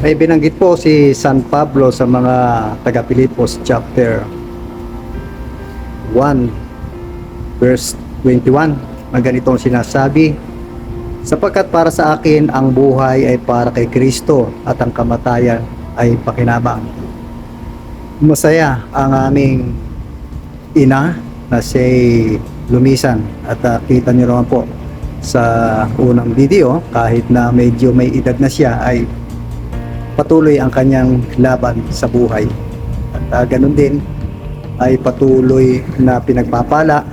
May binanggit po si San Pablo sa mga taga Pilipos chapter 1 verse 21 na ganitong sinasabi sapagkat para sa akin ang buhay ay para kay Kristo at ang kamatayan ay pakinabang. Masaya ang aming ina na si Lumisan at ah, kita niyo naman po sa unang video kahit na medyo may edad na siya ay patuloy ang kanyang laban sa buhay. At ah, ganun din ay patuloy na pinagpapala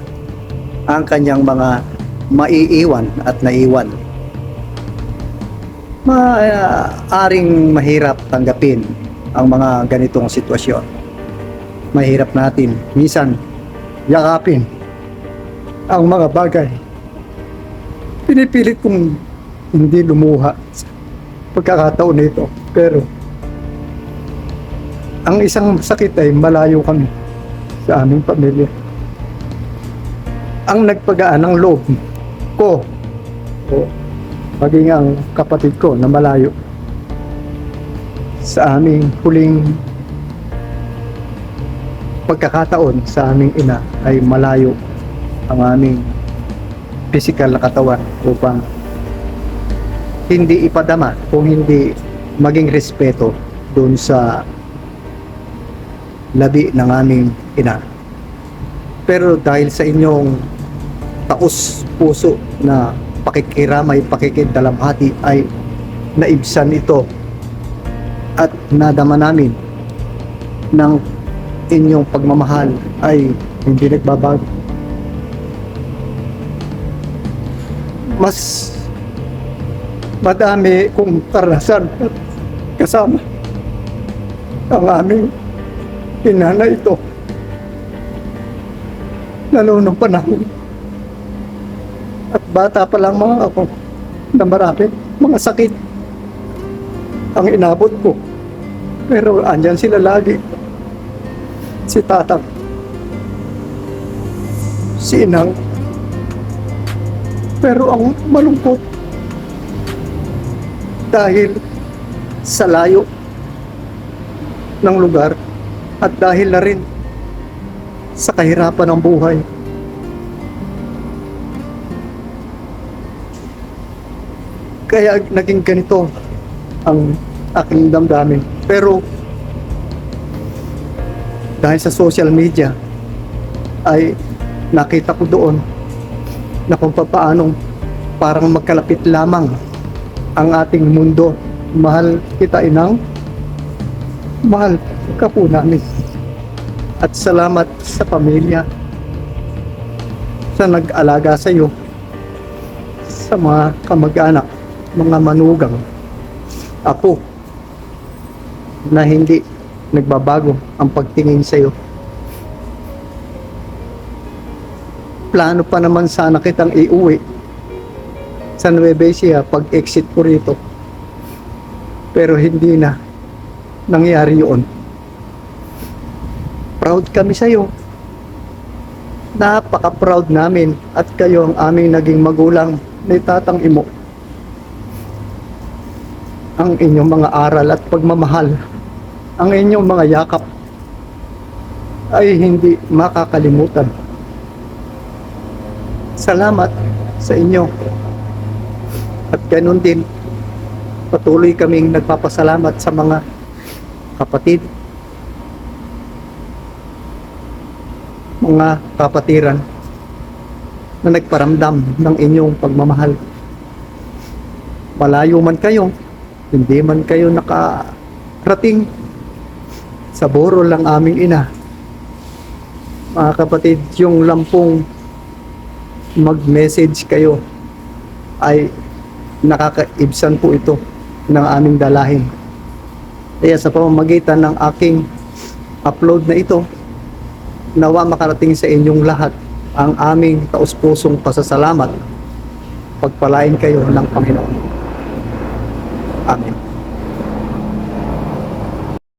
ang kanyang mga maiiwan at naiwan. Maaring mahirap tanggapin ang mga ganitong sitwasyon. Mahirap natin minsan yakapin ang mga bagay. Pinipilit kong hindi lumuha pagkakataon nito. Pero ang isang sakit ay malayo kami sa aming pamilya. Ang nagpagaan ng loob ko o maging ang kapatid ko na malayo sa aming huling pagkakataon sa aming ina ay malayo ang aming physical na katawan upang hindi ipadama kung hindi maging respeto doon sa labi ng aming ina. Pero dahil sa inyong taos puso na pakikiramay, pakikidalamhati ay naibsan ito at nadama namin ng inyong pagmamahal ay hindi nagbabago. Mas madami kong karanasan at kasama ang aming ina na ito. Lalo nung panahon. At bata pa lang mga ako na marami, mga sakit ang inabot ko. Pero andyan sila lagi. Si tatang, si inang. Pero ang malungkot dahil sa layo ng lugar at dahil na rin sa kahirapan ng buhay. Kaya naging ganito ang aking damdamin. Pero dahil sa social media ay nakita ko doon na kung paanong parang magkalapit lamang ang ating mundo. Mahal kita inang, mahal ka po namin. At salamat sa pamilya sa nag-alaga sa iyo, sa mga kamag-anak, mga manugang, apo, na hindi nagbabago ang pagtingin sa iyo. Plano pa naman sana kitang iuwi sa Nueva Ecija pag exit ko rito. Pero hindi na nangyari yun. Proud kami sa iyo. Napaka-proud namin at kayo ang aming naging magulang ni Tatang Imo. Ang inyong mga aral at pagmamahal, ang inyong mga yakap ay hindi makakalimutan. Salamat sa inyo. At ganun din, patuloy kaming nagpapasalamat sa mga kapatid, mga kapatiran na nagparamdam ng inyong pagmamahal. Malayo man kayo, hindi man kayo nakarating sa buro lang aming ina. Mga kapatid, yung lampong mag-message kayo ay nakakaibsan po ito ng aming dalahin. Kaya sa pamamagitan ng aking upload na ito, nawa makarating sa inyong lahat ang aming taus-pusong pasasalamat. Pagpalain kayo ng Panginoon.